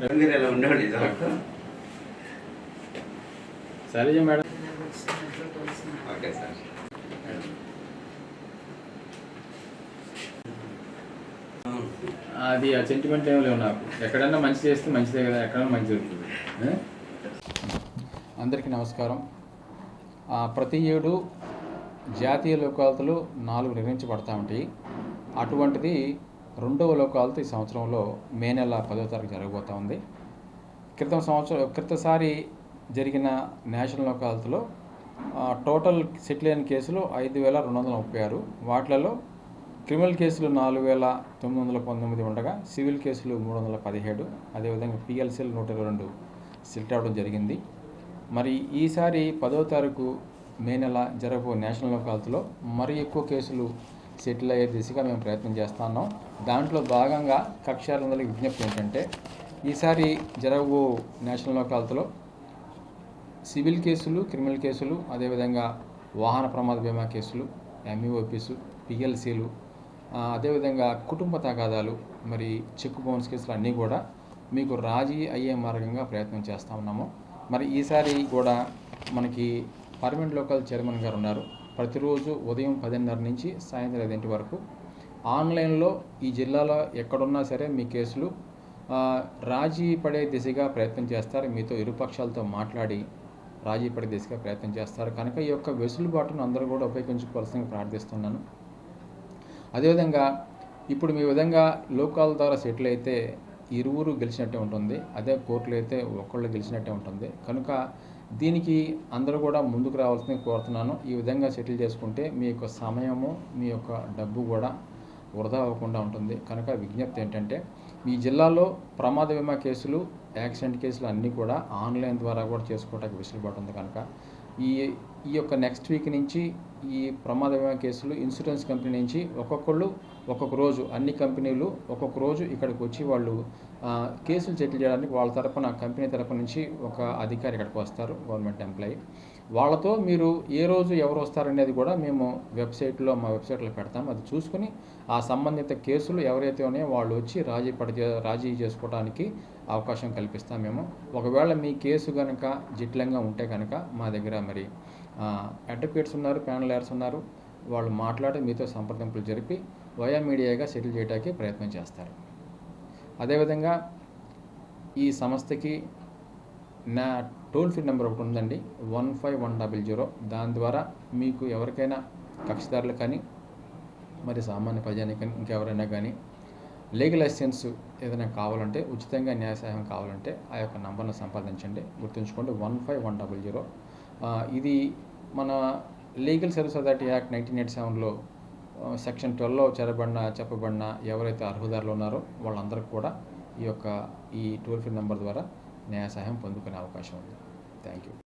ఎలా ఇదివరకు Shailaja madam. Okay sir. అది ఆ సెంటిమెంట్ ఏం లేవు నాకు. ఎక్కడన్నా మంచి చేస్తే మంచిదే కదా ఎక్కడన్నా మంచి జరుగుతుంది? అందరికీ నమస్కారం. ఆ, ప్రతి ఏడు జాతీయ లోకాలతలు నాలుగు నిర్వహించబడతా ఉంటాయి. అటువంటిది రెండవ లోకాలతో ఈ సంవత్సరంలో మే నెల పదో తారీఖు జరగబోతా ఉంది. క్రితం సంవత్సరం క్రితసారి జరిగిన నేషనల్ లోకాలతలో టోటల్ సెటిల్ అయిన కేసులు ఐదు వేల రెండు వందల ముప్పై ఆరు. వాటిలలో క్రిమినల్ కేసులు నాలుగు వేల తొమ్మిది వందల పంతొమ్మిది ఉండగా సివిల్ కేసులు మూడు వందల పదిహేడు. అదేవిధంగా పిఎల్సీలు నూట ఇరవై రెండు సెలెక్ట్ అవ్వడం జరిగింది. మరి ఈసారి పదో తారీఖు మే నెల జరగబో నేషనల్ లోకాలతలో మరి ఎక్కువ కేసులు సెటిల్ అయ్యే దిశగా మేము ప్రయత్నం చేస్తున్నాం. దాంట్లో భాగంగా కక్షాలందరికి విజ్ఞప్తి ఏంటంటే ఈసారి జరగబో నేషనల్ లోకాలతో సివిల్ కేసులు క్రిమినల్ కేసులు అదేవిధంగా వాహన ప్రమాద బీమా కేసులు ఎంఈఓపీసు పిఎల్సీలు అదేవిధంగా కుటుంబ తగాదాలు మరి చెక్ బౌన్స్ కేసులు అన్నీ కూడా మీకు రాజీ అయ్యే మార్గంగా ప్రయత్నం చేస్తూ ఉన్నాము. మరి ఈసారి కూడా మనకి పర్మనెంట్ లోకల్ చైర్మన్ గారు ఉన్నారు. ప్రతిరోజు ఉదయం పదిన్నర నుంచి సాయంత్రం ఐదింటి వరకు. ఆన్లైన్లో ఈ జిల్లాలో ఎక్కడున్నా సరే మీ కేసులు రాజీ పడే దిశగా ప్రయత్నం చేస్తారు. మీతో ఇరుపక్షాలతో మాట్లాడి రాజీ పడే దిశగా ప్రయత్నం చేస్తారు. కనుక ఈ యొక్క వెసులుబాటును అందరూ కూడా ఉపయోగించుకోవాల్సిందిగా ప్రార్థిస్తున్నాను. అదేవిధంగా ఇప్పుడు మీ విధంగా లోకాల ద్వారా సెటిల్ అయితే ఇరువురు గెలిచినట్టే ఉంటుంది. అదే కోర్టులో అయితే ఒక్కళ్ళు గెలిచినట్టే ఉంటుంది. కనుక దీనికి అందరూ కూడా ముందుకు రావాల్సింది కోరుతున్నాను. ఈ విధంగా సెటిల్ చేసుకుంటే మీ యొక్క సమయము మీ యొక్క డబ్బు కూడా వృధా అవ్వకుండా ఉంటుంది. కనుక విజ్ఞప్తి ఏంటంటే మీ జిల్లాలో ప్రమాద బీమా కేసులు యాక్సిడెంట్ కేసులు అన్నీ కూడా ఆన్లైన్ ద్వారా కూడా చేసుకోవడానికి వెసులుబాటు ఉంది కనుక. ఈ ఈ యొక్క నెక్స్ట్ వీక్ నుంచి ఈ ప్రమాద బీమా కేసులు ఇన్సూరెన్స్ కంపెనీ నుంచి ఒక్కొక్కళ్ళు ఒక్కొక్క రోజు అన్ని కంపెనీలు ఒక్కొక్క రోజు ఇక్కడికి వచ్చి వాళ్ళు కేసులు సెటిల్ చేయడానికి వాళ్ళ తరపున కంపెనీ తరపు నుంచి ఒక అధికారి ఇక్కడికి వస్తారు గవర్నమెంట్ ఎంప్లాయీ వాళ్ళతో మీరు ఏ రోజు ఎవరు వస్తారనేది కూడా మేము వెబ్సైట్లో మా వెబ్సైట్లో పెడతాం. అది చూసుకుని ఆ సంబంధిత కేసులు ఎవరైతే ఉన్నాయో వాళ్ళు వచ్చి రాజీ పడి రాజీ చేసుకోవడానికి అవకాశం కల్పిస్తాం మేము. ఒకవేళ మీ కేసు కనుక జటిలంగా ఉంటే కనుక మా దగ్గర మరి అడ్వకేట్స్ ఉన్నారు ప్యానల్ లాయర్స్ ఉన్నారు. వాళ్ళు మాట్లాడి మీతో సంప్రదింపులు జరిపి వయా మీడియాగా సెటిల్ చేయడానికి ప్రయత్నం చేస్తారు. అదేవిధంగా ఈ సంస్థకి నా టోల్ ఫ్రీ నెంబర్ ఒకటి ఉందండి. One five one double zero దాని ద్వారా మీకు ఎవరికైనా కక్షిదారులు కానీ మరి సామాన్య ప్రజానికి కానీ ఇంకెవరైనా కానీ లీగల్ అసిస్టెన్స్ ఏదైనా కావాలంటే ఉచితంగా న్యాయ సహాయం కావాలంటే ఆ యొక్క నంబర్ను సంపాదించండి గుర్తుంచుకోండి one five one double zero ఇది మన legal service authority act nineteen eighty సెవెన్లో సెక్షన్ ట్వెల్వ్లో చేరబడిన చెప్పబడిన ఎవరైతే అర్హుదారులు ఉన్నారో వాళ్ళందరికీ కూడా ఈ యొక్క ఈ టోల్ ఫ్రీ నెంబర్ ద్వారా న్యాయ సహాయం పొందుకునే అవకాశం ఉంది. Thank you.